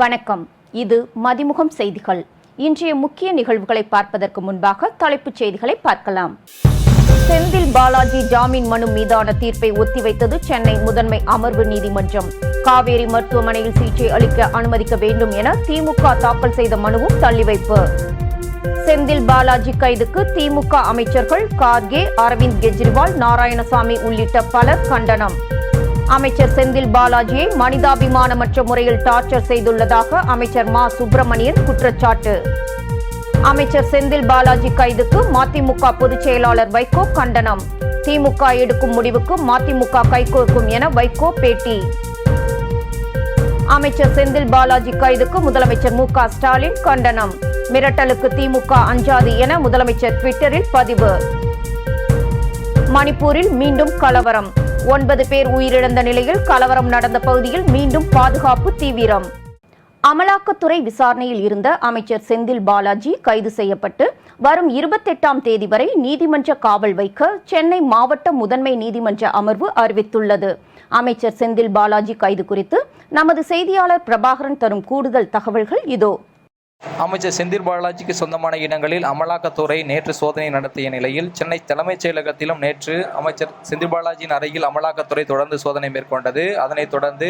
வணக்கம். இது மதிமுகம் செய்திகள். இன்றைய முக்கிய நிகழ்வுகளை பார்ப்பதற்கு முன்பாக தலைப்புச் செய்திகளை பார்க்கலாம். செந்தில் பாலாஜி ஜாமீன் மனு மீதான தீர்ப்பை ஒத்திவைத்தது சென்னை முதன்மை அமர்வு நீதிமன்றம். காவேரி மருத்துவமனையில் சிகிச்சை அளிக்க அனுமதிக்க வேண்டும் என திமுக தாக்கல் செய்த மனுவும் தள்ளிவைப்பு. செந்தில் பாலாஜி கைதுக்கு திமுக அமைச்சர்கள் கார்கே அரவிந்த் கெஜ்ரிவால் நாராயணசாமி உள்ளிட்ட பலர் கண்டனம். அமைச்சர் செந்தில் பாலாஜியை மனிதாபிமானமற்ற முறையில் டார்ச்சர் செய்துள்ளதாக அமைச்சர் மா. சுப்பிரமணியன் குற்றச்சாட்டு. அமைச்சர் செந்தில் பாலாஜி கைதுக்கு மதிமுக பொதுச் செயலாளர் வைகோ கண்டனம். திமுக எடுக்கும் முடிவுக்கு மதிமுக கைகோர்க்கும் என வைகோ பேட்டி. அமைச்சர் செந்தில் பாலாஜி கைதுக்கு முதலமைச்சர் மு. க. ஸ்டாலின் கண்டனம். மிரட்டலுக்கு திமுக அஞ்சாது என முதலமைச்சர் ட்விட்டரில் பதிவு. மணிப்பூரில் மீண்டும் கலவரம். ஒன்பது பேர் உயிரிழந்த நிலையில் கலவரம் நடந்த பகுதியில் மீண்டும் பாதுகாப்பு தீவிரம். அமலாக்கத்துறை விசாரணையில் இருந்த அமைச்சர் செந்தில் பாலாஜி கைது செய்யப்பட்டு வரும் இருபத்தெட்டாம் தேதி வரை நீதிமன்ற காவல் வைக்க சென்னை மாவட்ட முதன்மை நீதிமன்ற அமர்வு அறிவித்துள்ளது. அமைச்சர் செந்தில் பாலாஜி கைது குறித்து நமது செய்தியாளர் பிரபாகரன் தரும் கூடுதல் தகவல்கள் இதோ. அமைச்சர் செந்தில் பாலாஜிக்கு சொந்தமான இடங்களில் அமலாக்கத்துறை நேற்று சோதனை நடத்திய நிலையில் சென்னை தலைமைச் செயலகத்திலும் நேற்று அமைச்சர் செந்தில் பாலாஜியின் அறையில் அமலாக்கத்துறை தொடர்ந்து சோதனை மேற்கொண்டது. அதனைத் தொடர்ந்து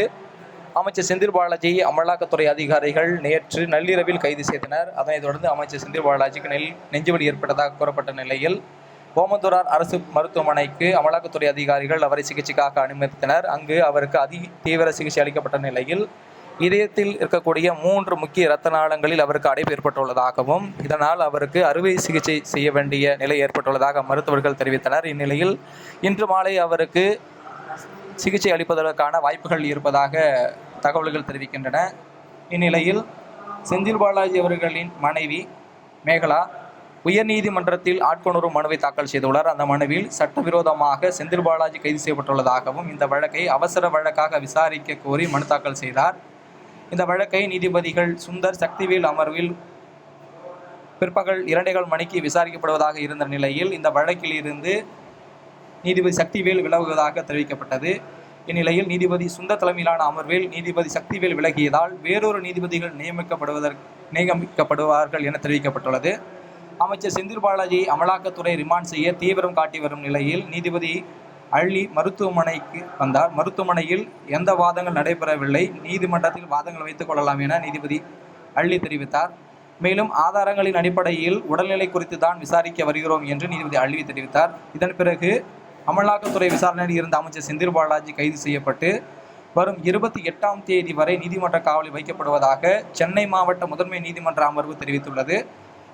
அமைச்சர் செந்தில் பாலாஜியை அமலாக்கத்துறை அதிகாரிகள் நேற்று நள்ளிரவில் கைது செய்தனர். அதனைத் தொடர்ந்து அமைச்சர் செந்தில் பாலாஜிக்கு நெல் நெஞ்சுவலி ஏற்பட்டதாக கூறப்பட்ட நிலையில் ஓமந்தூரார் அரசு மருத்துவமனைக்கு அமலாக்கத்துறை அதிகாரிகள் அவரை சிகிச்சைக்காக அனுமதித்தனர். அங்கு அவருக்கு அதி தீவிர சிகிச்சை அளிக்கப்பட்ட நிலையில் இதயத்தில் இருக்கக்கூடிய மூன்று முக்கிய இரத்த நாளங்களில் அவருக்கு அடைப்பு ஏற்பட்டுள்ளதாகவும் இதனால் அவருக்கு அறுவை சிகிச்சை செய்ய வேண்டிய நிலை ஏற்பட்டுள்ளதாக மருத்துவர்கள் தெரிவித்தனர். இந்நிலையில் இன்று மாலை அவருக்கு சிகிச்சை அளிப்பதற்கான வாய்ப்புகள் இருப்பதாக தகவல்கள் தெரிவிக்கின்றன. இந்நிலையில் செந்தில் பாலாஜி அவர்களின் மனைவி மேகலா உயர்நீதிமன்றத்தில் ஆட்கொணரும் மனுவை தாக்கல் செய்துள்ளார். அந்த மனுவில் சட்டவிரோதமாக செந்தில் பாலாஜி கைது செய்யப்பட்டுள்ளதாகவும் இந்த வழக்கை அவசர வழக்காக விசாரிக்க கோரி மனு தாக்கல் செய்தார். இந்த வழக்கை நீதிபதிகள் சுந்தர் சக்திவேல் அமர்வில் பிற்பகல் இரண்டைகள் மணிக்கு விசாரிக்கப்படுவதாக இருந்த நிலையில் இந்த வழக்கில் இருந்து நீதிபதி சக்திவேல் விலகுவதாக தெரிவிக்கப்பட்டது. இந்நிலையில் நீதிபதி சுந்தர் தலைமையிலான அமர்வில் நீதிபதி சக்திவேல் விலகியதால் வேறொரு நீதிபதிகள் நியமிக்கப்படுவதற்கு நியமிக்கப்படுவார்கள் என தெரிவிக்கப்பட்டுள்ளது. அமைச்சர் செந்தில் பாலாஜி அமலாக்கத்துறை ரிமாண்ட் செய்ய தீவிரம் காட்டி வரும் நிலையில் நீதிபதி அள்ளி மருத்துவமனைக்கு வந்தார். மருத்துவமனையில் எந்த வாதங்கள் நடைபெறவில்லை. நீதிமன்றத்தில் வாதங்கள் வைத்துக் கொள்ளலாம் என நீதிபதி அள்ளி தெரிவித்தார். மேலும் ஆதாரங்களின் அடிப்படையில் உடல்நிலை குறித்து தான் விசாரிக்க வருகிறோம் என்று நீதிபதி அள்ளி தெரிவித்தார். இதன் பிறகு அமலாக்கத்துறை விசாரணையில் இருந்த அமைச்சர் செந்தில் பாலாஜி கைது செய்யப்பட்டு வரும் இருபத்தி எட்டாம் தேதி வரை நீதிமன்ற காவலில் வைக்கப்படுவதாக சென்னை மாவட்ட முதன்மை நீதிமன்ற அமர்வு தெரிவித்துள்ளது.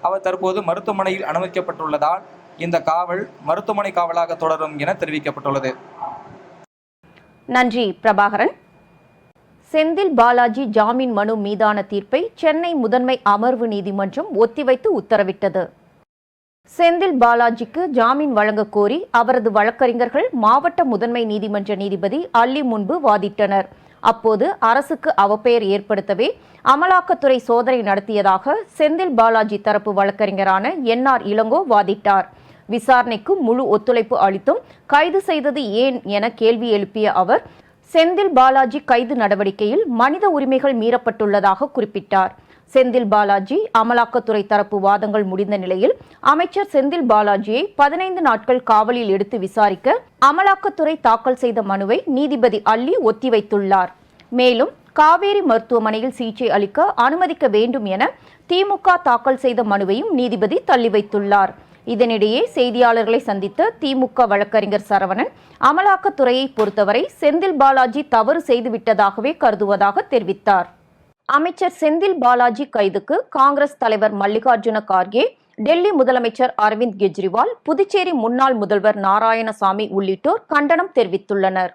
அவர் தற்போது மருத்துவமனையில் அனுமதிக்கப்பட்டுள்ளதால் இந்த காவல் மருத்துவமனை காவலாக தொடரும் என தெரிவிக்கப்பட்டுள்ளது. நன்றி பிரபாகரன். செந்தில் பாலாஜி ஜாமீன் மனு மீதான தீர்ப்பை சென்னை முதன்மை அமர்வு நீதிமன்றம் ஒத்திவைத்து உத்தரவிட்டது. செந்தில் பாலாஜிக்கு ஜாமீன் வழங்கக் கோரி அவரது வழக்கறிஞர்கள் மாவட்ட முதன்மை நீதிமன்ற நீதிபதி அள்ளி முன்பு வாதிட்டனர். அப்போது அரசுக்கு அவப்பெயர் ஏற்படுத்தவே அமலாக்கத்துறை சோதனை நடத்தியதாக செந்தில் பாலாஜி தரப்பு வழக்கறிஞரான என் ஆர் இளங்கோ வாதிட்டார். விசாரணைக்கு முழு ஒத்துழைப்பு அளித்தும் கைது செய்தது ஏன் என கேள்வி எழுப்பிய அவர் செந்தில் பாலாஜி கைது நடவடிக்கையில் மனித உரிமைகள் மீறப்பட்டுள்ளதாக குறிப்பிட்டார். செந்தில் பாலாஜி அமலாக்கத்துறை தரப்பு வாதங்கள் முடிந்த நிலையில் அமைச்சர் செந்தில் பாலாஜியை பதினைந்து நாட்கள் காவலில் எடுத்து விசாரிக்க அமலாக்கத்துறை தாக்கல் செய்த மனுவை நீதிபதி அள்ளி ஒத்திவைத்துள்ளார். மேலும் காவேரி மருத்துவமனையில் சிகிச்சை அளிக்க அனுமதிக்க வேண்டும் என திமுக தாக்கல் செய்த மனுவையும் நீதிபதி தள்ளி வைத்துள்ளார் இதனிடையே செய்தியாளர்களை சந்தித்த திமுக வழக்கறிஞர் சரவணன் அமலாக்கத்துறையை பொறுத்தவரை செந்தில் பாலாஜி தவறு செய்துவிட்டதாகவே கருதுவதாக தெரிவித்தார். அமைச்சர் செந்தில் பாலாஜி கைதுக்கு காங்கிரஸ் தலைவர் மல்லிகார்ஜுன கார்கே டெல்லி முதலமைச்சர் அரவிந்த் கெஜ்ரிவால் புதுச்சேரி முன்னாள் முதல்வர் நாராயணசாமி உள்ளிட்டோர் கண்டனம் தெரிவித்துள்ளனர்.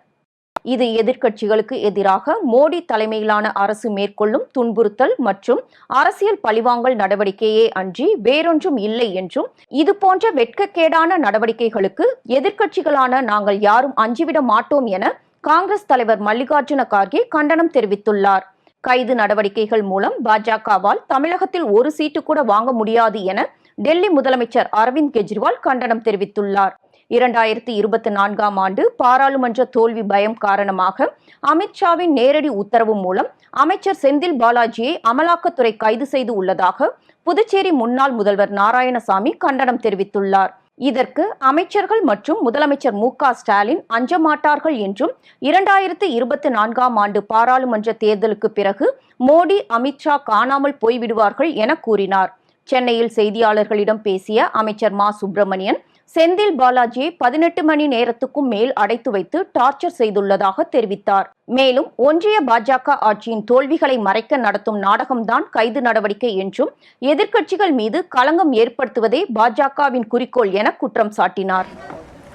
இது எதிர்க்கட்சிகளுக்கு எதிராக மோடி தலைமையிலான அரசு மேற்கொள்ளும் துன்புறுத்தல் மற்றும் அரசியல் பழிவாங்கல் நடவடிக்கையே அன்றி வேறொன்றும் இல்லை என்றும் இதுபோன்ற வெட்கக்கேடான நடவடிக்கைகளுக்கு எதிர்க்கட்சிகளான நாங்கள் யாரும் அஞ்சிவிட மாட்டோம் என காங்கிரஸ் தலைவர் மல்லிகார்ஜுன கார்கே கண்டனம் தெரிவித்துள்ளார். கைது நடவடிக்கைகள் மூலம் பாஜகவால் தமிழகத்தில் ஒரு சீட்டு கூட வாங்க முடியாது என டெல்லி முதலமைச்சர் அரவிந்த் கெஜ்ரிவால் கண்டனம் தெரிவித்துள்ளார். இரண்டாயிரத்தி இருபத்தி நான்காம் ஆண்டு பாராளுமன்ற தோல்வி பயம் காரணமாக அமித்ஷாவின் நேரடி உத்தரவு மூலம் அமைச்சர் செந்தில் பாலாஜியை அமலாக்கத்துறை கைது செய்து உள்ளதாக புதுச்சேரி முன்னாள் முதல்வர் நாராயணசாமி கண்டனம் தெரிவித்துள்ளார். இதற்கு அமைச்சர்கள் மற்றும் முதலமைச்சர் மு க ஸ்டாலின் அஞ்ச மாட்டார்கள் என்றும் இரண்டாயிரத்து இருபத்தி நான்காம் ஆண்டு பாராளுமன்ற தேர்தலுக்கு பிறகு மோடி அமித்ஷா காணாமல் போய்விடுவார்கள் என கூறினார். சென்னையில் செய்தியாளர்களிடம் பேசிய அமைச்சர் மா சுப்பிரமணியன் செந்தில் பாலாஜியை பதினெட்டு மணி நேரத்துக்கும் மேல் அடைத்து வைத்து டார்ச்சர் செய்துள்ளதாக தெரிவித்தார். மேலும் ஒன்றிய பாஜக ஆட்சியின் தோல்விகளை மறைக்க நடத்தும் நாடகம்தான் கைது நடவடிக்கை என்றும் எதிர்க்கட்சிகள் மீது களங்கம் ஏற்படுத்துவதே பாஜகவின் குறிக்கோள் என குற்றம் சாட்டினார்.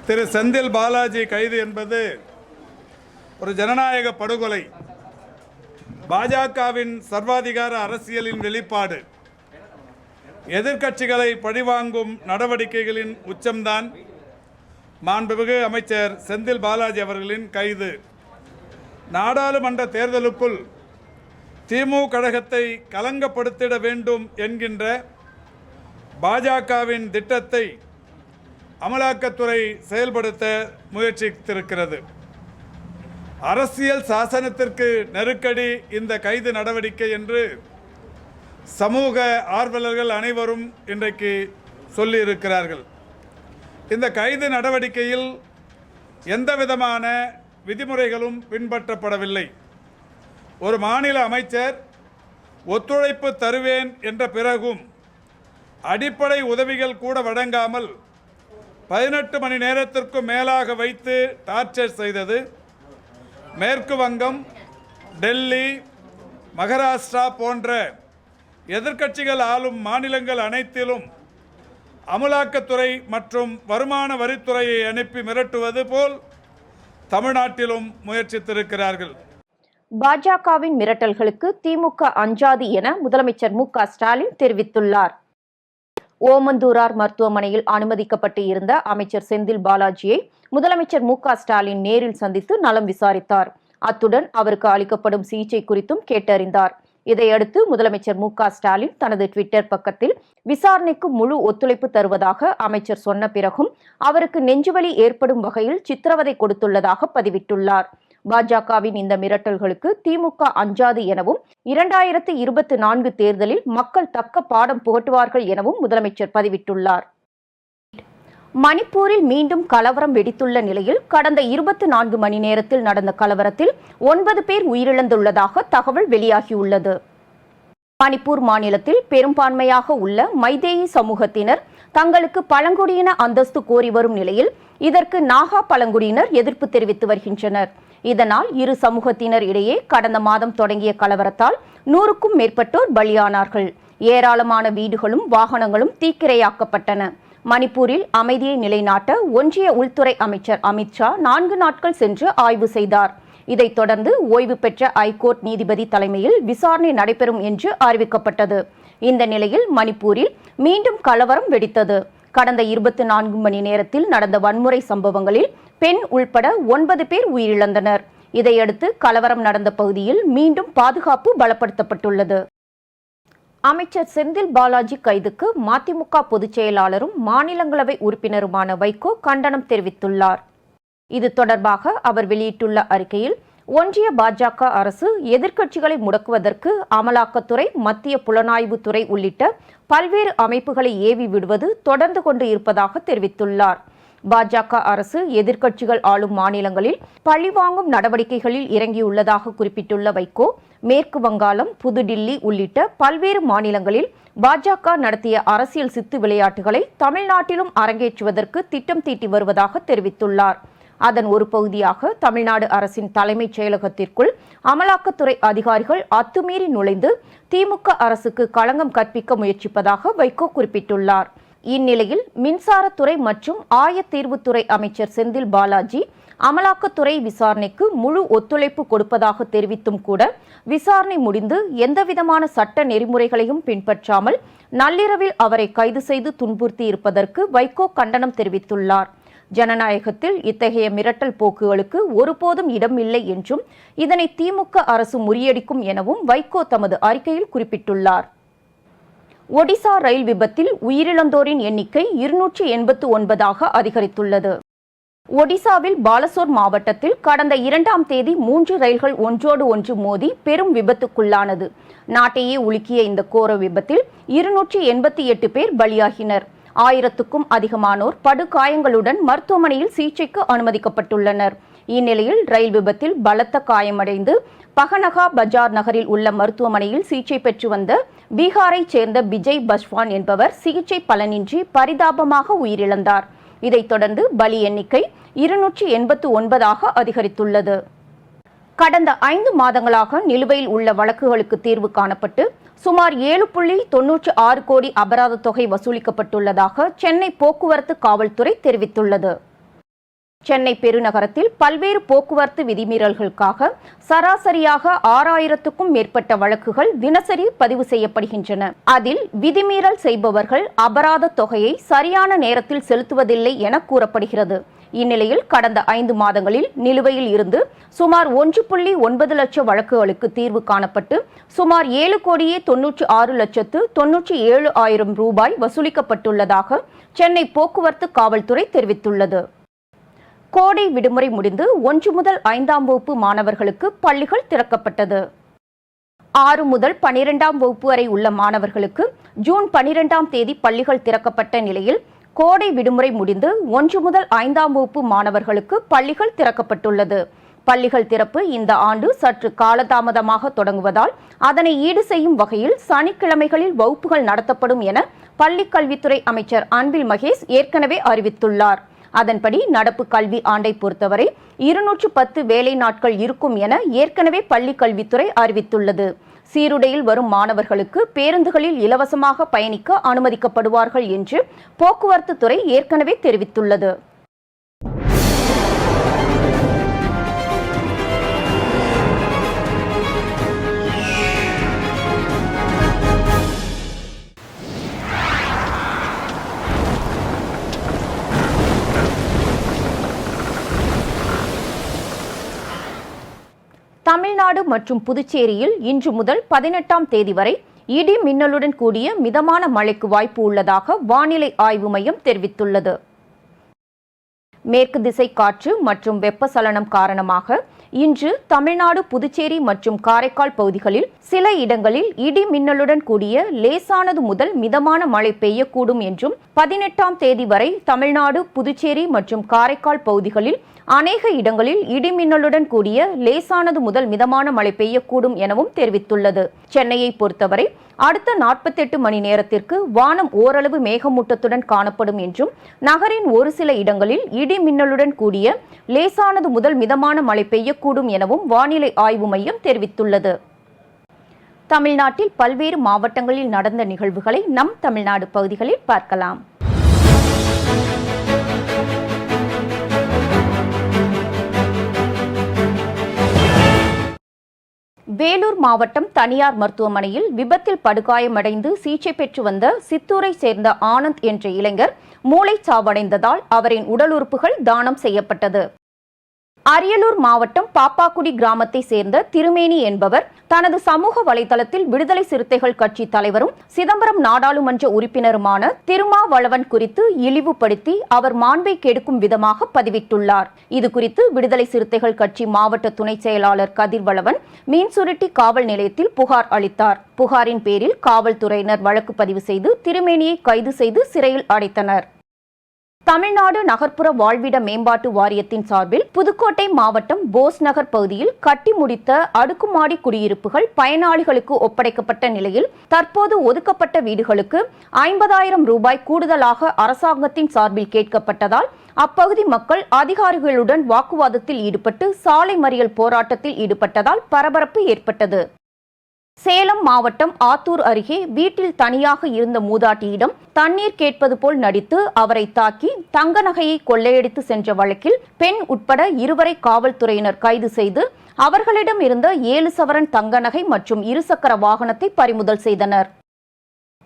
திரு செந்தில் பாலாஜி கைது என்பது ஒரு ஜனநாயக படுகொலை. பாஜகவின் சர்வாதிகார அரசியலின் வெளிப்பாடு. எதிர்க்கட்சிகளை பழிவாங்கும் நடவடிக்கைகளின் உச்சம்தான் மாண்புமிகு அமைச்சர் செந்தில் பாலாஜி அவர்களின் கைது. நாடாளுமன்ற தேர்தலுக்குள் திமு கழகத்தை கலங்கப்படுத்திட வேண்டும் என்கின்ற பாஜகவின் திட்டத்தை அமலாக்கத்துறை செயல்படுத்த முயற்சித்திருக்கிறது. அரசியல் சாசனத்திற்கு நெருக்கடி இந்த கைது நடவடிக்கை என்று சமூக ஆர்வலர்கள் அனைவரும் இன்றைக்கு சொல்லியிருக்கிறார்கள். இந்த கைது நடவடிக்கையில் எந்த விதமான விதிமுறைகளும் பின்பற்றப்படவில்லை. ஒரு மாநில அமைச்சர் ஒத்துழைப்பு தருவேன் என்ற பிறகும் அடிப்படை உதவிகள் கூட வழங்காமல் பதினெட்டு மணி நேரத்திற்கும் மேலாக வைத்து டார்ச்சர் செய்தது மேற்கு வங்கம் டெல்லி மகாராஷ்டிரா போன்ற எதிர்க்கட்சிகள் ஆளும் மாநிலங்கள் அனைத்திலும் அமலாக்கத்துறை மற்றும் வருமான வரித்துறையை அனுப்பி மிரட்டுவது போல் தமிழ்நாட்டிலும் முயற்சித்திருக்கிறார்கள். பாஜகவின் மிரட்டல்களுக்கு திமுக அஞ்சாது என முதலமைச்சர் மு க ஸ்டாலின் தெரிவித்துள்ளார். ஓமந்தூரார் மருத்துவமனையில் அனுமதிக்கப்பட்டு இருந்த அமைச்சர் செந்தில் பாலாஜியை முதலமைச்சர் மு ஸ்டாலின் நேரில் சந்தித்து நலம் விசாரித்தார். அத்துடன் அவருக்கு அளிக்கப்படும் சிகிச்சை குறித்தும் கேட்டறிந்தார். இதையடுத்து முதலமைச்சர் மு க ஸ்டாலின் தனது ட்விட்டர் பக்கத்தில் விசாரணைக்கு முழு ஒத்துழைப்பு தருவதாக அமைச்சர் சொன்ன பிறகும் அவருக்கு நெஞ்சுவலி ஏற்படும் வகையில் சித்திரவதை கொடுத்துள்ளதாக பதிவிட்டுள்ளார். பாஜகவின் இந்த மிரட்டல்களுக்கு திமுக அஞ்சாது எனவும் இரண்டாயிரத்து இருபத்தி நான்கு தேர்தலில் மக்கள் தக்க பாடம் புகட்டுவார்கள் எனவும் முதலமைச்சர் பதிவிட்டுள்ளார். மணிப்பூரில் மீண்டும் கலவரம் வெடித்துள்ள நிலையில் கடந்த இருபத்தி நான்கு மணி நேரத்தில் நடந்த கலவரத்தில் ஒன்பது பேர் உயிரிழந்துள்ளதாக தகவல் வெளியாகியுள்ளது. மணிப்பூர் மாநிலத்தில் பெரும்பான்மையாக உள்ள மைதேயி சமூகத்தினர் தங்களுக்கு பழங்குடியின அந்தஸ்து கோரி வரும் நிலையில் இதற்கு நாகா பழங்குடியினர் எதிர்ப்பு தெரிவித்து வருகின்றனர். இதனால் இரு சமூகத்தினர் இடையே கடந்த மாதம் தொடங்கிய கலவரத்தால் நூறுக்கும் மேற்பட்டோர் பலியானார்கள். ஏராளமான வீடுகளும் வாகனங்களும் தீக்கிரையாக்கப்பட்டன. மணிப்பூரில் அமைதியை நிலைநாட்ட ஒன்றிய உள்துறை அமைச்சர் அமித்ஷா நான்கு நாட்கள் சென்று ஆய்வு செய்தார். இதைத் தொடர்ந்து ஓய்வு பெற்ற ஐகோர்ட் நீதிபதி தலைமையில் விசாரணை நடைபெறும் என்று அறிவிக்கப்பட்டது. இந்த நிலையில் மணிப்பூரில் மீண்டும் கலவரம் வெடித்தது. கடந்த இருபத்தி நான்கு மணி நேரத்தில் நடந்த வன்முறை சம்பவங்களில் பெண் உள்பட ஒன்பது பேர் உயிரிழந்தனர். இதையடுத்து கலவரம் நடந்த பகுதியில் மீண்டும் பாதுகாப்பு பலப்படுத்தப்பட்டுள்ளது. அமைச்சர் செந்தில் பாலாஜி கைதுக்கு மதிமுக பொதுச் செயலாளரும் மாநிலங்களவை உறுப்பினருமான வைகோ கண்டனம் தெரிவித்துள்ளார். இது தொடர்பாக அவர் வெளியிட்டுள்ள அறிக்கையில் ஒன்றிய பாஜக அரசு எதிர்க்கட்சிகளை முடக்குவதற்கு அமலாக்கத்துறை மத்திய புலனாய்வுத் துறை உள்ளிட்ட பல்வேறு அமைப்புகளை ஏவி விடுவது தொடர்ந்து கொண்டு இருப்பதாக தெரிவித்துள்ளார். பாஜக அரசு எதிர்க்கட்சிகள் ஆளும் மாநிலங்களில் பழிவாங்கும் நடவடிக்கைகளில் இறங்கியுள்ளதாக குறிப்பிட்டுள்ள வைகோ மேற்கு வங்காளம் புதுடில்லி உள்ளிட்ட பல்வேறு மாநிலங்களில் பாஜக நடத்திய அரசியல் சித்து விளையாட்டுகளை தமிழ்நாட்டிலும் அரங்கேற்றுவதற்கு திட்டம் தீட்டி வருவதாக தெரிவித்துள்ளார். அதன் ஒரு பகுதியாக தமிழ்நாடு அரசின் தலைமைச் செயலகத்திற்குள் அமலாக்கத்துறை அதிகாரிகள் அத்துமீறி நுழைந்து திமுக அரசுக்கு களங்கம் கற்பிக்க முயற்சிப்பதாக வைகோ குறிப்பிட்டுள்ளார். இந்நிலையில் மின்சாரத்துறை மற்றும் ஆயத்தீர்வுத்துறை அமைச்சர் செந்தில் பாலாஜி அமலாக்கத்துறை விசாரணைக்கு முழு ஒத்துழைப்பு கொடுப்பதாக தெரிவித்தும் கூட விசாரணை முடிந்து எந்தவிதமான சட்ட நெறிமுறைகளையும் பின்பற்றாமல் நள்ளிரவில் அவரை கைது செய்து துன்புறுத்தி இருப்பதற்கு வைகோ கண்டனம் தெரிவித்துள்ளார். ஜனநாயகத்தில் இத்தகைய மிரட்டல் போக்குகளுக்கு ஒருபோதும் இடமில்லை என்றும் இதனை திமுக அரசு முறியடிக்கும் எனவும் வைகோ தமது அறிக்கையில் குறிப்பிட்டுள்ளார். ஒடிசா ரயில் விபத்தில் உயிரிழந்தோரின் எண்ணிக்கை இருநூற்றி எண்பத்து ஒன்பதாக அதிகரித்துள்ளது. ஒடிசாவில் பாலசோர் மாவட்டத்தில் கடந்த இரண்டாம் தேதி மூன்று ரயில்கள் ஒன்றோடு ஒன்று மோதி பெரும் விபத்துக்குள்ளானது. நாட்டையே உலுக்கிய இந்த கோர விபத்தில் இருநூற்றி எண்பத்தி எட்டு பேர் பலியாகினர். ஆயிரத்துக்கும் அதிகமானோர் படுகாயங்களுடன் மருத்துவமனையில் சிகிச்சைக்கு அனுமதிக்கப்பட்டுள்ளனர். இந்நிலையில் ரயில் விபத்தில் பலத்த காயமடைந்து பகனகா பஜார் நகரில் உள்ள மருத்துவமனையில் சிகிச்சை பெற்று வந்த பீகாரைச் சேர்ந்த விஜய் பஸ்வான் என்பவர் சிகிச்சை பலனின்றி பரிதாபமாக உயிரிழந்தார். இதைத் தொடர்ந்து பலி எண்ணிக்கை இருநூற்றி எண்பத்து ஒன்பதாக அதிகரித்துள்ளது. கடந்த ஐந்து மாதங்களாக நிலுவையில் உள்ள வழக்குகளுக்கு தீர்வு காணப்பட்டு சுமார் ஏழு புள்ளி தொன்னூற்றி ஆறு கோடி அபராத தொகை வசூலிக்கப்பட்டுள்ளதாக சென்னை போக்குவரத்து காவல்துறை தெரிவித்துள்ளது. சென்னை பெருநகரத்தில் பல்வேறு போக்குவரத்து விதிமீறல்களுக்காக சராசரியாக ஆறாயிரத்துக்கும் மேற்பட்ட வழக்குகள் தினசரி பதிவு செய்யப்படுகின்றன. அதில் விதிமீறல் செய்பவர்கள் அபராத தொகையை சரியான நேரத்தில் செலுத்துவதில்லை என கூறப்படுகிறது. இந்நிலையில் கடந்த ஐந்து மாதங்களில் நிலுவையில் இருந்து சுமார் ஒன்று புள்ளி ஒன்பது லட்சம் வழக்குகளுக்கு தீர்வு காணப்பட்டு சுமார் ஏழு கோடியே தொன்னூற்றி ஆறு லட்சத்து தொன்னூற்றி ஏழு ஆயிரம் ரூபாய் வசூலிக்கப்பட்டுள்ளதாக சென்னை போக்குவரத்து காவல்துறை தெரிவித்துள்ளது. கோடை விடுமுறை முடிந்து ஒன்று முதல் ஐந்தாம் வகுப்பு மாணவர்களுக்கு பள்ளிகள் திறக்கப்பட்டது. ஆறு முதல் பனிரெண்டாம் வகுப்பு வரை உள்ள மாணவர்களுக்கு ஜூன் பனிரெண்டாம் தேதி பள்ளிகள் திறக்கப்பட்ட நிலையில் கோடை விடுமுறை முடிந்து ஒன்று முதல் ஐந்தாம் வகுப்பு மாணவர்களுக்கு பள்ளிகள் திறக்கப்பட்டுள்ளது. பள்ளிகள் திறப்பு இந்த ஆண்டு சற்று காலதாமதமாக தொடங்குவதால் அதனை ஈடு செய்யும் வகையில் சனிக்கிழமைகளில் வகுப்புகள் நடத்தப்படும் என பள்ளிக் கல்வித்துறை அமைச்சர் அன்பில் மகேஷ் ஏற்கனவே அறிவித்துள்ளார். அதன்படி நடப்பு கல்வி ஆண்டை பொறுத்தவரை இருநூற்று பத்து வேலை நாட்கள் இருக்கும் என ஏற்கனவே பள்ளி கல்வித்துறை அறிவித்துள்ளது. சீருடையில் வரும் மாணவர்களுக்கு பேருந்துகளில் இலவசமாக பயணிக்க அனுமதிக்கப்படுவார்கள் என்று போக்குவரத்து துறை ஏற்கனவே தெரிவித்துள்ளது. தமிழ்நாடு மற்றும் புதுச்சேரியில் இன்று முதல் பதினெட்டாம் தேதி வரை இடி மின்னலுடன் கூடிய மிதமான மழைக்கு வாய்ப்பு உள்ளதாக வானிலை ஆய்வு மையம் தெரிவித்துள்ளது. மேற்கு திசை காற்று மற்றும் வெப்பசலனம் காரணமாக இன்று தமிழ்நாடு புதுச்சேரி மற்றும் காரைக்கால் பகுதிகளில் சில இடங்களில் இடி மின்னலுடன் கூடிய லேசானது முதல் மிதமான மழை பெய்யக்கூடும் என்றும் பதினெட்டாம் தேதி வரை தமிழ்நாடு புதுச்சேரி மற்றும் காரைக்கால் பகுதிகளில் அநேக இடங்களில் இடிமின்னலுடன் கூடிய லேசானது முதல் மிதமான மழை பெய்யக்கூடும் எனவும் தெரிவித்துள்ளது. சென்னையை பொறுத்தவரை அடுத்த நாற்பத்தெட்டு மணி நேரத்திற்கு வானம் ஓரளவு மேகமூட்டத்துடன் காணப்படும் என்றும் நகரின் ஒரு சில இடங்களில் இடி மின்னலுடன் கூடிய லேசானது முதல் மிதமான மழை பெய்யக்கூடும் எனவும் வானிலை ஆய்வு மையம் தெரிவித்துள்ளது. தமிழ்நாட்டில் பல்வேறு மாவட்டங்களில் நடந்த நிகழ்வுகளை நம் தமிழ்நாடு பகுதிகளில் பார்க்கலாம். வேலூர் மாவட்டம் தனியார் மருத்துவமனையில் விபத்தில் படுகாயமடைந்து சிகிச்சை பெற்று வந்த சித்தூரை சேர்ந்த ஆனந்த் என்ற இளைஞர் மூளைச்சாவடைந்ததால் அவரின் உடல் உறுப்புகள் தானம் செய்யப்பட்டது. அரியலூர் மாவட்டம் பாப்பாக்குடி கிராமத்தை சேர்ந்த திருமேனி என்பவர் தனது சமூக வலைதளத்தில் விடுதலை சிறுத்தைகள் கட்சி தலைவரும் சிதம்பரம் நாடாளுமன்ற உறுப்பினருமான திருமாவளவன் குறித்து இழிவுபடுத்தி அவர் மாண்பை கெடுக்கும் விதமாக பதிவிட்டுள்ளார். இது குறித்து விடுதலை சிறுத்தைகள் கட்சி மாவட்ட துணை செயலாளர் கதிர்வளவன் மீன் சுருட்டி காவல் நிலையத்தில் புகார் அளித்தார். புகாரின் பேரில் காவல்துறையினர் வழக்கு பதிவு செய்து திருமேனியை கைது செய்து சிறையில் அடைத்தனர். தமிழ்நாடு நகர்ப்புற வாழ்விட மேம்பாட்டு வாரியத்தின் சார்பில் புதுக்கோட்டை மாவட்டம் போஸ் நகர் பகுதியில் கட்டி முடித்த அடுக்குமாடி குடியிருப்புகள் பயனாளிகளுக்கு ஒப்படைக்கப்பட்ட நிலையில் தற்போது ஒதுக்கப்பட்ட வீடுகளுக்கு ஐம்பதாயிரம் ரூபாய் கூடுதலாக அரசாங்கத்தின் சார்பில் கேட்கப்பட்டதால் அப்பகுதி மக்கள் அதிகாரிகளுடன் வாக்குவாதத்தில் ஈடுபட்டு சாலை மறியல் போராட்டத்தில் ஈடுபட்டதால் பரபரப்பு ஏற்பட்டது. சேலம் மாவட்டம் ஆத்தூர் அருகே வீட்டில் தனியாக இருந்த மூதாட்டியிடம் தண்ணீர் கேட்பது போல் நடித்து அவரை தாக்கி தங்க நகையை கொள்ளையடித்து சென்ற வழக்கில் பெண் உட்பட இருவரை காவல்துறையினர் கைது செய்து அவர்களிடம் இருந்த ஏழு சவரன் தங்க நகை மற்றும் இருசக்கர வாகனத்தை பறிமுதல் செய்தனர்.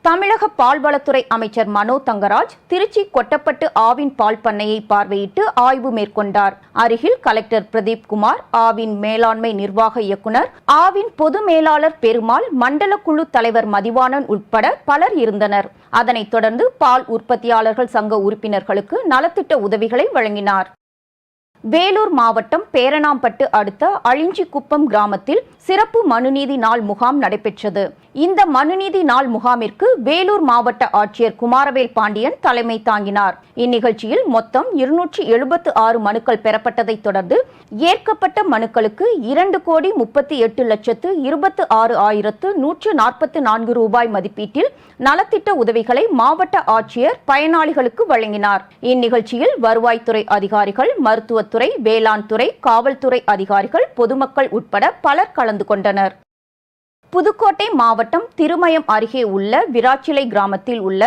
தமிழக பால்வளத்துறை அமைச்சர் மனோ தங்கராஜ் திருச்சி கொட்டப்பட்டு ஆவின் பால் பண்ணையை பார்வையிட்டு ஆய்வு மேற்கொண்டார். அருகில் கலெக்டர் பிரதீப் குமார் ஆவின் மேலாண்மை நிர்வாக இயக்குனர் ஆவின் பொது மேலாளர் பெருமாள் மண்டல குழு தலைவர் மதிவாணன் உட்பட பலர் இருந்தனர். அதனைத் தொடர்ந்து பால் உற்பத்தியாளர்கள் சங்க உறுப்பினர்களுக்கு நலத்திட்ட உதவிகளை வழங்கினார். வேலூர் மாவட்டம் பேரணாம்பட்டு அடுத்த அழிஞ்சிக்குப்பம் கிராமத்தில் சிறப்பு மனுநீதி நாள் முகாம் நடைபெற்றது. இந்த மனுநீதி நாள் முகாமிற்கு வேலூர் மாவட்ட ஆட்சியர் குமாரவேல் பாண்டியன் தலைமை தாங்கினார். இந்நிகழ்ச்சியில் மொத்தம் இருநூற்றி எழுபத்து ஆறு மனுக்கள் பெறப்பட்டதைத் தொடர்ந்து ஏற்கப்பட்ட மனுக்களுக்கு இரண்டு கோடி முப்பத்தி எட்டு லட்சத்து இருபத்து ஆறு ஆயிரத்து நூற்று நாற்பத்து நான்கு ரூபாய் மதிப்பீட்டில் நலத்திட்ட உதவிகளை மாவட்ட ஆட்சியர் பயனாளிகளுக்கு வழங்கினார். இந்நிகழ்ச்சியில் வருவாய்த்துறை அதிகாரிகள் மருத்துவத்துறை வேளாண் துறை காவல்துறை அதிகாரிகள் பொதுமக்கள் உட்பட பலர் கலந்து கொண்டனர். புதுக்கோட்டை மாவட்டம் திருமயம் அருகே உள்ள விராச்சிலை கிராமத்தில் உள்ள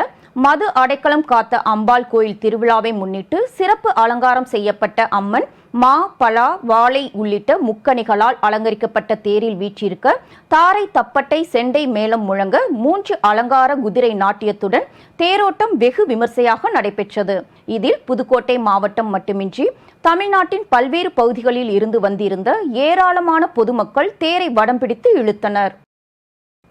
மது அடைக்கலம் காத்த அம்பாள் கோயில் திருவிழாவை முன்னிட்டு சிறப்பு அலங்காரம் செய்யப்பட்ட அம்மன் மா பலா வாழை உள்ளிட்ட முக்கணிகளால் அலங்கரிக்கப்பட்ட தேரில் வீற்றிருக்க தாரை தப்பட்டை செண்டை மேளம் முழங்க மூன்று அலங்கார குதிரை நாட்டியத்துடன் தேரோட்டம் வெகு விமர்சையாக நடைபெற்றது. இதில் புதுக்கோட்டை மாவட்டம் மட்டுமின்றி தமிழ்நாட்டின் பல்வேறு பகுதிகளில் இருந்து வந்திருந்த ஏராளமான பொதுமக்கள் தேரை வடம் பிடித்து இழுத்தனர்.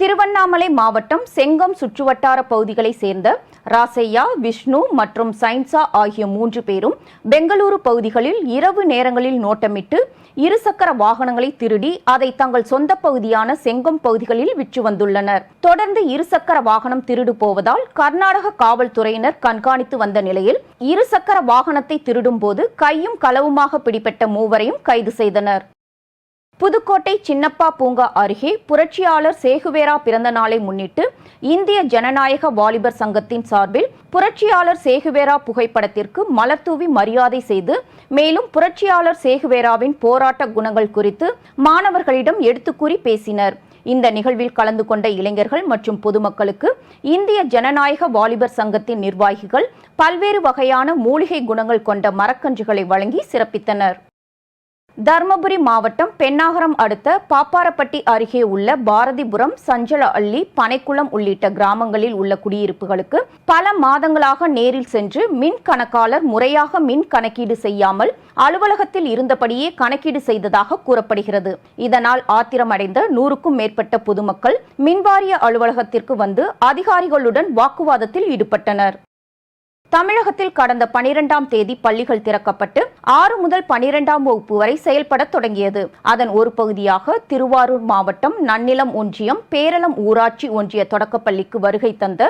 திருவண்ணாமலை மாவட்டம் செங்கம் சுற்றுவட்டார பகுதிகளைச் சேர்ந்த ராசையா விஷ்ணு மற்றும் சைன்சா ஆகிய மூன்று பேரும் பெங்களூரு பகுதிகளில் இரவு நேரங்களில் நோட்டமிட்டு இருசக்கர வாகனங்களை திருடி அதை தங்கள் சொந்த பகுதியான செங்கம் பகுதிகளில் விற்று வந்துள்ளனர். தொடர்ந்து இருசக்கர வாகனம் திருடு போவதால் கர்நாடக காவல்துறையினர் கண்காணித்து வந்த நிலையில் இருசக்கர வாகனத்தை திருடும் போது கையும் களவுமாக பிடிபட்ட மூவரையும் கைது செய்தனர். புதுக்கோட்டை சின்னப்பா பூங்கா அருகே புரட்சியாளர் சேகுவேரா பிறந்த நாளை முன்னிட்டு இந்திய ஜனநாயக வாலிபர் சங்கத்தின் சார்பில் புரட்சியாளர் சேகுவேரா புகைப்படத்திற்கு மலர்தூவி மரியாதை செய்து மேலும் புரட்சியாளர் சேகுவேராவின் போராட்ட குணங்கள் குறித்து மாணவர்களிடம் எடுத்துக்கூறி பேசினர். இந்த நிகழ்வில் கலந்து கொண்ட இளைஞர்கள் மற்றும் பொதுமக்களுக்கு இந்திய ஜனநாயக வாலிபர் சங்கத்தின் நிர்வாகிகள் பல்வேறு வகையான மூலிகை குணங்கள் கொண்ட மரக்கன்றுகளை வழங்கி சிறப்பித்தனர். தர்மபுரி மாவட்டம் பெண்ணாகரம் அடுத்த பாப்பாரப்பட்டி அருகே உள்ள பாரதிபுரம் சஞ்சல அள்ளி பனைக்குளம் உள்ளிட்ட கிராமங்களில் உள்ள குடியிருப்புகளுக்கு பல மாதங்களாக நேரில் சென்று மின் கணக்காளர் முறையாக மின் கணக்கீடு செய்யாமல் அலுவலகத்தில் இருந்தபடியே கணக்கீடு செய்ததாக கூறப்படுகிறது. இதனால் ஆத்திரமடைந்த நூறுக்கும் மேற்பட்ட பொதுமக்கள் மின்வாரிய அலுவலகத்திற்கு வந்து அதிகாரிகளுடன் வாக்குவாதத்தில் ஈடுபட்டனர். தமிழகத்தில் கடந்த பனிரெண்டாம் தேதி பள்ளிகள் திறக்கப்பட்டு ஆறு முதல் பனிரெண்டாம் வகுப்பு வரை செயல்பட தொடங்கியது. அதன் ஒரு பகுதியாக திருவாரூர் மாவட்டம் நன்னிலம் ஒன்றியம் பேரளம் ஊராட்சி ஒன்றிய தொடக்கப்பள்ளிக்கு வருகை தந்த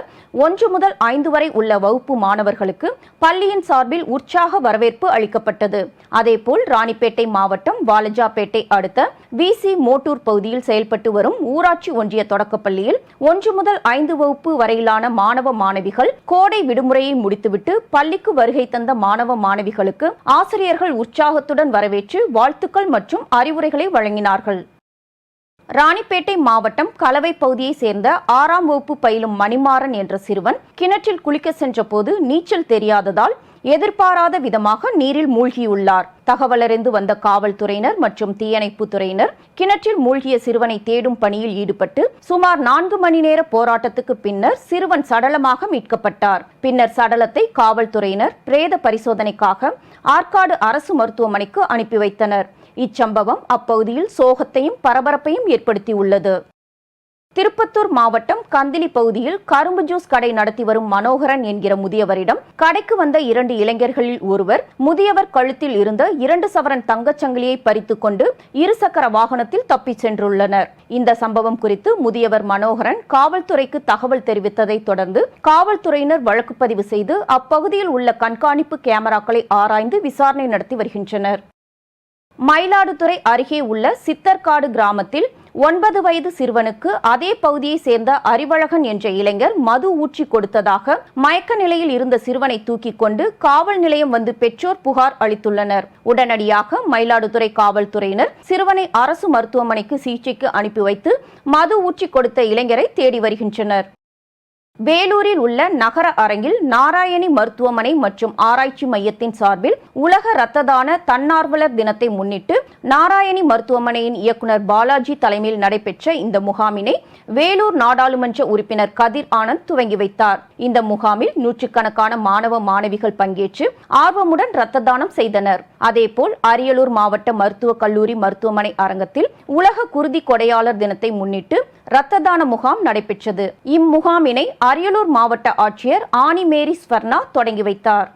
ஒன்று முதல் ஐந்து வரை உள்ள வகுப்பு மாணவர்களுக்கு பள்ளியின் சார்பில் உற்சாக வரவேற்பு அளிக்கப்பட்டது. அதேபோல் ராணிப்பேட்டை மாவட்டம் வாலஜாப்பேட்டை அடுத்த விசி மோட்டூர் பகுதியில் செயல்பட்டு வரும் ஊராட்சி ஒன்றிய தொடக்கப்பள்ளியில் ஒன்று முதல் ஐந்து வகுப்பு வரையிலான மாணவ மாணவிகள் கோடை விடுமுறையை முடித்துவிட்டு பள்ளிக்கு வருகை தந்த மாணவ மாணவிகளுக்கு ஆசிரியர் ஊழியர்கள் உற்சாகத்துடன் வரவேற்று வாழ்த்துக்கள் மற்றும் அறிவுரைகளை வழங்கினார்கள். ராணிப்பேட்டை மாவட்டம் கலவை பகுதியைச் சேர்ந்த ஆறாம் வகுப்பு பயிலும் மணிமாறன் என்ற சிறுவன் கிணற்றில் குளிக்க சென்றபோது நீச்சல் தெரியாததால் எதிர்பாராத விதமாக நீரில் மூழ்கியுள்ளார். தகவலறிந்து வந்த காவல்துறையினர் மற்றும் தீயணைப்புத் துறையினர் கிணற்றில் மூழ்கிய சிறுவனை தேடும் பணியில் ஈடுபட்டு சுமார் நான்கு மணி நேர போராட்டத்துக்கு பின்னர் சிறுவன் சடலமாக மீட்கப்பட்டார். பின்னர் சடலத்தை காவல்துறையினர் பிரேத பரிசோதனைக்காக ஆற்காடு அரசு மருத்துவமனைக்கு அனுப்பி வைத்தனர். இச்சம்பவம் அப்பகுதியில் சோகத்தையும் பரபரப்பையும் ஏற்படுத்தியுள்ளது. திருப்பத்தூர் மாவட்டம் கந்திலி பகுதியில் கரும்பு ஜூஸ் கடை நடத்தி வரும் மனோகரன் என்கிற முதியவரிடம் கடைக்கு வந்த இரண்டு இளைஞர்களில் ஒருவர் முதியவர் கழுத்தில் இருந்த இரண்டு சவரன் தங்கச்சங்கிலியை பறித்து பறித்துக் கொண்டு இருசக்கர வாகனத்தில் தப்பிச் சென்றுள்ளனர். இந்த சம்பவம் குறித்து முதியவர் மனோகரன் காவல்துறைக்கு தகவல் தெரிவித்ததைத் தொடர்ந்து காவல்துறையினர் வழக்கு பதிவு செய்து அப்பகுதியில் உள்ள கண்காணிப்பு கேமராக்களை ஆராய்ந்து விசாரணை நடத்தி வருகின்றனர். மயிலாடுதுறை அருகே உள்ள சித்தர்காடு கிராமத்தில் ஒன்பது வயது சிறுவனுக்கு அதே பகுதியை சேர்ந்த அறிவழகன் என்ற இளைஞர் மது ஊற்றி கொடுத்ததாக மயக்க நிலையில் இருந்த சிறுவனை தூக்கிக் கொண்டு காவல் நிலையம் வந்து பெற்றோர் புகார் அளித்துள்ளனர். உடனடியாக மயிலாடுதுறை காவல்துறையினர் சிறுவனை அரசு மருத்துவமனைக்கு சிகிச்சைக்கு அனுப்பி வைத்து மது ஊற்றி கொடுத்த இளைஞரை தேடி வருகின்றனர். வேலூரில் உள்ள நகர அரங்கில் நாராயணி மருத்துவமனை மற்றும் ஆராய்ச்சி மையத்தின் சார்பில் உலக இரத்த தான தன்னார்வலர் தினத்தை முன்னிட்டு நாராயணி மருத்துவமனையின் இயக்குனர் பாலாஜி தலைமையில் நடைபெற்ற இந்த முகாமினை வேலூர் நாடாளுமன்ற உறுப்பினர் கதிர் ஆனந்த் துவங்கி வைத்தார். இந்த முகாமில் நூற்றுக்கணக்கான மாணவ மாணவிகள் பங்கேற்று ஆர்வமுடன் இரத்த தானம் செய்தனர். அதேபோல் அரியலூர் மாவட்ட மருத்துவக் கல்லூரி மருத்துவமனை அரங்கத்தில் உலக குருதி கொடையாளர் தினத்தை முன்னிட்டு இரத்த தான முகாம் நடைபெற்றது. இம்முகாமினை அரியலூர் மாவட்ட ஆட்சியர் ஆனிமேரி ஸ்வர்ணா தொடங்கி வைத்தார்.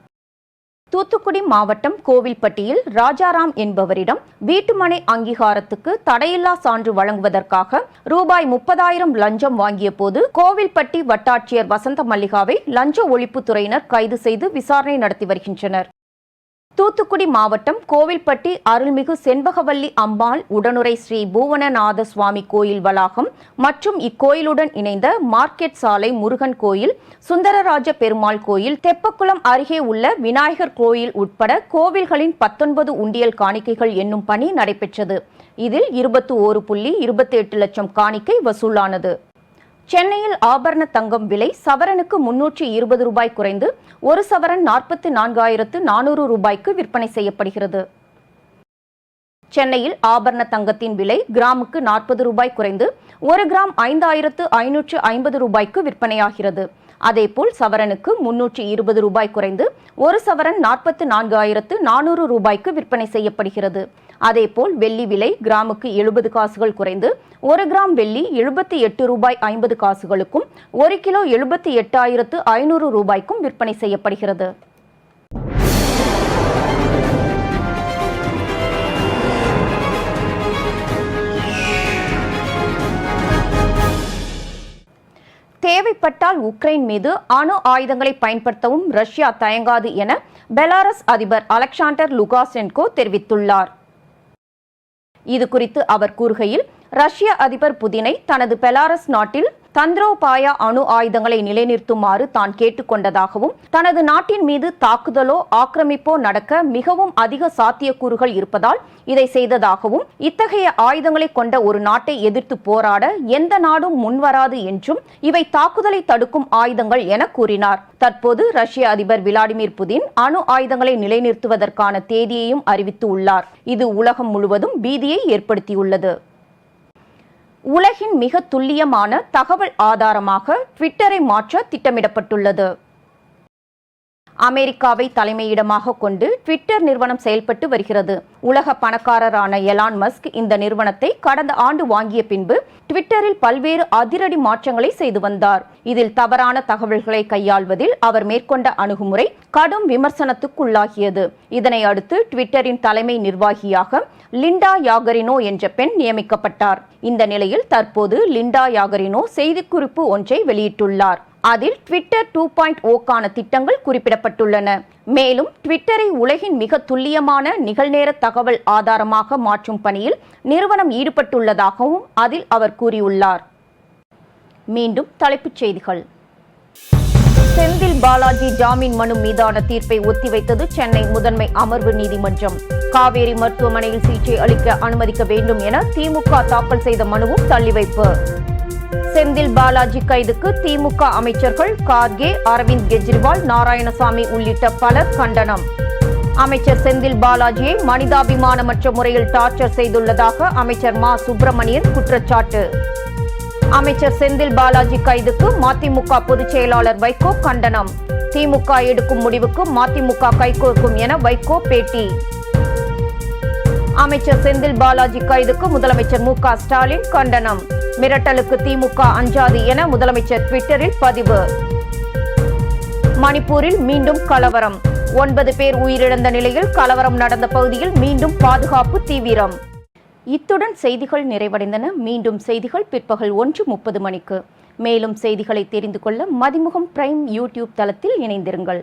தூத்துக்குடி மாவட்டம் கோவில்பட்டியில் ராஜாராம் என்பவரிடம் வீட்டுமனை அங்கீகாரத்துக்கு தடையில்லா சான்று வழங்குவதற்காக ரூபாய் முப்பதாயிரம் லஞ்சம் வாங்கிய போது கோவில்பட்டி வட்டாட்சியர் வசந்த மல்லிகாவை லஞ்ச ஒழிப்புத்துறையினர் கைது செய்து விசாரணை நடத்தி வருகின்றனர். தூத்துக்குடி மாவட்டம் கோவில்பட்டி அருள்மிகு செண்பகவல்லி அம்பாள் உடனுரை ஸ்ரீ பூவனநாத சுவாமி கோயில் வளாகம் மற்றும் இக்கோயிலுடன் இணைந்த மார்க்கெட் சாலை முருகன் கோயில் சுந்தரராஜ பெருமாள் கோயில் தெப்பக்குளம் அருகே உள்ள விநாயகர் கோயில் உட்பட கோவில்களின் பத்தொன்பது உண்டியல் காணிக்கைகள் என்னும் பணி நடைபெற்றது. இதில் இருபத்தி ஓரு புள்ளி இருபத்தி எட்டு லட்சம் காணிக்கை வசூலானது. சென்னையில் ஆபரண தங்கம் விலை சவரனுக்கு முன்னூற்றி இருபது ரூபாய் குறைந்து ஒரு சவரன் நாற்பத்தி நான்காயிரத்து நானூறு ரூபாய்க்கு விற்பனை செய்யப்படுகிறது. சென்னையில் ஆபரண தங்கத்தின் விலை கிராமுக்கு நாற்பது ரூபாய் குறைந்து ஒரு கிராம் ஐந்தாயிரத்து ஐநூற்று ஐம்பது ரூபாய்க்கு விற்பனையாகிறது. அதேபோல் சவரனுக்கு முன்னூற்றி இருபது ரூபாய் குறைந்து ஒரு சவரன் நாற்பத்து நான்காயிரத்து நானூறு ரூபாய்க்கு விற்பனை செய்யப்படுகிறது. அதேபோல் வெள்ளி விலை கிராமுக்கு எழுபது காசுகள் குறைந்து ஒரு கிராம் வெள்ளி எழுபத்தி எட்டு ரூபாய் ஐம்பது காசுகளுக்கும் ஒரு கிலோ எழுபத்தி எட்டாயிரத்து ஐநூறு ரூபாய்க்கும் விற்பனை செய்யப்படுகிறது. தேவைப்பட்டால் உக்ரைன் மீது அணு ஆயுதங்களை பயன்படுத்தவும் ரஷ்யா தயங்காது என பெலாரஸ் அதிபர் அலெக்சாண்டர் லுகாசென்கோ தெரிவித்துள்ளார். இது குறித்து அவர் கூறுகையில் ரஷ்ய அதிபர் புதினை தனது பெலாரஸ் நாட்டில் தந்திரோபாய அணு ஆயுதங்களை நிலைநிறுத்துமாறு தான் கேட்டுக்கொண்டதாகவும் தனது நாட்டின் மீது தாக்குதலோ ஆக்கிரமிப்போ நடக்க மிகவும் அதிக சாத்தியக்கூறுகள் இருப்பதால் இதை செய்ததாகவும் இத்தகைய ஆயுதங்களை கொண்ட ஒரு நாட்டை எதிர்த்து போராட எந்த நாடும் முன்வராது என்றும் இவை தாக்குதலை தடுக்கும் ஆயுதங்கள் என கூறினார். தற்போது ரஷ்ய அதிபர் விளாடிமிர் புதின் அணு ஆயுதங்களை நிலைநிறுத்துவதற்கான தேதியையும் அறிவித்து உள்ளார். இது உலகம் முழுவதும் பீதியை ஏற்படுத்தியுள்ளது. உலகின் மிக துல்லியமான தகவல் ஆதாரமாக ட்விட்டரை மாற்ற திட்டமிடப்பட்டுள்ளது. அமெரிக்காவை தலைமையிடமாக கொண்டு ட்விட்டர் நிறுவனம் செயல்பட்டு வருகிறது. உலக பணக்காரரான எலான் மஸ்க் இந்த நிறுவனத்தை கடந்த ஆண்டு வாங்கிய பின்பு ட்விட்டரில் பல்வேறு அதிரடி மாற்றங்களை செய்து வந்தார். இதில் தவறான தகவல்களை கையாள்வதில் அவர் மேற்கொண்ட அணுகுமுறை கடும் விமர்சனத்துக்குள்ளாகியது. இதனை அடுத்து ட்விட்டரின் தலைமை நிர்வாகியாக லிண்டா யாகரினோ என்ற பெண் நியமிக்கப்பட்டார். இந்த நிலையில் தற்போது லிண்டா யாகரினோ செய்திக்குறிப்பு ஒன்றை வெளியிட்டுள்ளார். அதில் ட்விட்டர் டூ பாயிண்ட் ஓக்கான திட்டங்கள் குறிப்பிடப்பட்டுள்ளன. மேலும் ட்விட்டரை உலகின் மிக துல்லியமான நிகழ்நேர தகவல் ஆதாரமாக மாற்றும் பணியில் நிறுவனம் ஈடுபட்டுள்ளதாகவும் அதில் அவர் கூறியுள்ளார். மீண்டும் தலைப்புச் செய்திகள். செந்தில் பாலாஜி ஜாமீன் மனு மீதான தீர்ப்பை ஒத்திவைத்தது சென்னை முதன்மை அமர்வு நீதிமன்றம். காவேரி மருத்துவமனையில் சிகிச்சை அளிக்க அனுமதிக்க வேண்டும் என திமுக தாக்கல் செய்த மனுவும் தள்ளிவைப்பு. செந்தில் பாலாஜி கைதுக்கு திமுக அமைச்சர்கள் கார்கே அரவிந்த் கெஜ்ரிவால் நாராயணசாமி உள்ளிட்ட பலர் கண்டனம். அமைச்சர் செந்தில் பாலாஜியை மனிதாபிமானமற்ற முறையில் டார்ச்சர் செய்துள்ளதாக அமைச்சர் மா. சுப்பிரமணியன் குற்றச்சாட்டு. அமைச்சர் செந்தில் பாலாஜி கைதுக்கு மதிமுக பொதுச் செயலாளர் வைகோ கண்டனம். திமுக எடுக்கும் முடிவுக்கு மதிமுக கைகோர்க்கும் என வைகோ பேட்டி. அமைச்சர் செந்தில் பாலாஜி கைதுக்கு முதலமைச்சர் மு ஸ்டாலின் கண்டனம். மிரட்டலுக்கு திமுக அஞ்சாது என முதலமைச்சர் ட்விட்டரில் பதிவு. மணிப்பூரில் மீண்டும் கலவரம். ஒன்பது பேர் உயிரிழந்த நிலையில் கலவரம் நடந்த பகுதியில் மீண்டும் பாதுகாப்பு தீவிரம். இத்துடன் செய்திகள் நிறைவடைந்தன. மீண்டும் செய்திகள் பிற்பகல் ஒன்று முப்பது மணிக்கு. மேலும் செய்திகளை தெரிந்து கொள்ள மதிமுகம் பிரைம் யூடியூப் தளத்தில் இணைந்திருங்கள்.